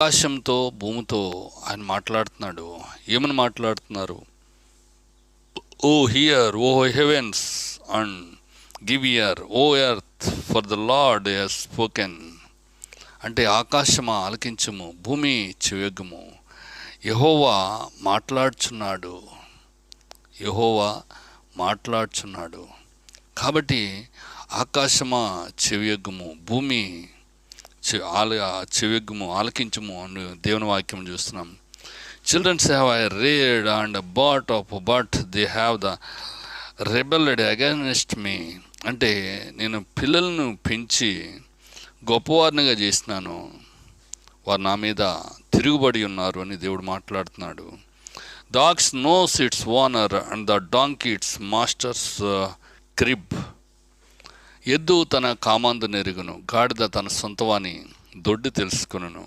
ఆకాశంతో భూమితో ఆయన మాట్లాడుతున్నాడు. ఏమని మాట్లాడుతున్నారు? O hear O heavens and give ear O earth for the Lord has spoken. అంటే ఆకాశమా ఆలకించము భూమి చెవియొగ్గుము యహోవా మాట్లాడుచున్నాడు. యహోవా మాట్లాడుచున్నాడు. కాబట్టి ఆకాశమా చెవియగ్గము భూమి ఆల చెవిగ్గుము ఆలకించము అని దేవుని వాక్యం చూస్తున్నాం. Children have I reared and brought up but they have the rebelled against me అంటే నేను పిల్లలను పెంచి గొప్పవారినిగా చేసినాను. వారు నా మీద తిరుగుబడి ఉన్నారు అని దేవుడు మాట్లాడుతున్నాడు. Dogs knows its owner and the donkey its master's crib ఎద్దు తన కామాందు నెరుగును గాడిద తన సొంతవాని దొడ్డు తెలుసుకును